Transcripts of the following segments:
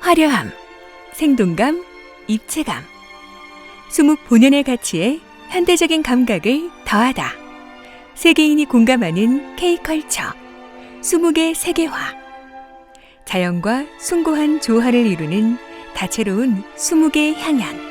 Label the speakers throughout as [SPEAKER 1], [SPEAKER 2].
[SPEAKER 1] 화려함, 생동감, 입체감. 수묵 본연의 가치에 현대적인 감각을 더하다. 세계인이 공감하는 K컬처. 수묵의 세계화. 자연과 숭고한 조화를 이루는 다채로운 수묵의 향연.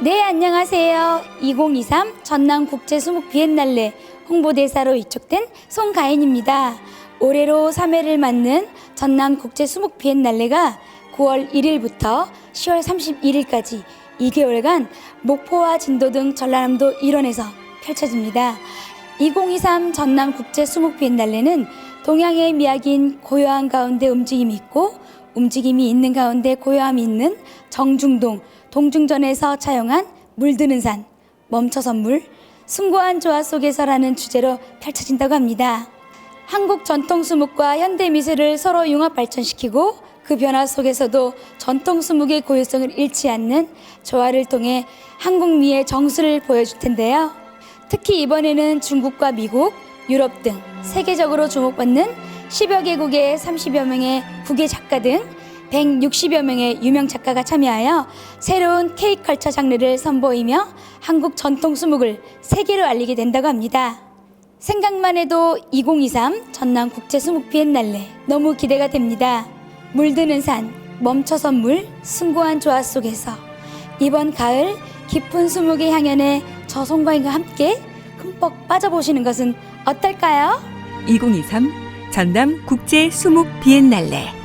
[SPEAKER 2] 네, 안녕하세요. 2023 전남 국제 수목 비엔날레 홍보대사로 위촉된 송가인입니다. 올해로 3회를 맞는 전남 국제 수목 비엔날레가 9월 1일부터 10월 31일까지 2개월간 목포와 진도 등 전라남도 일원에서 펼쳐집니다. 2023 전남 국제 수목 비엔날레는 동양의 미학인 고요한 가운데 움직임이 있고 움직임이 있는 가운데 고요함이 있는 정중동 동중전에서 차용한 물드는 산 멈춰선 물 숭고한 조화 속에서라는 주제로 펼쳐진다고 합니다. 한국 전통 수묵과 현대 미술을 서로 융합 발전시키고 그 변화 속에서도 전통 수묵의 고유성을 잃지 않는 조화를 통해 한국 미의 정수를 보여줄 텐데요. 특히 이번에는 중국과 미국, 유럽 등 세계적으로 주목받는 10여 개국의 30여 명의 국외 작가 등 160여 명의 유명 작가가 참여하여 새로운 K컬처 장르를 선보이며 한국 전통 수묵을 세계로 알리게 된다고 합니다. 생각만 해도 2023 전남 국제 수묵 비엔날레 너무 기대가 됩니다. 물드는 산, 멈춰선 물, 숭고한 조화 속에서 이번 가을 깊은 수묵의 향연에 저송과인과 함께 흠뻑 빠져보시는 것은 어떨까요?
[SPEAKER 1] 2023 전남 국제 수묵 비엔날레.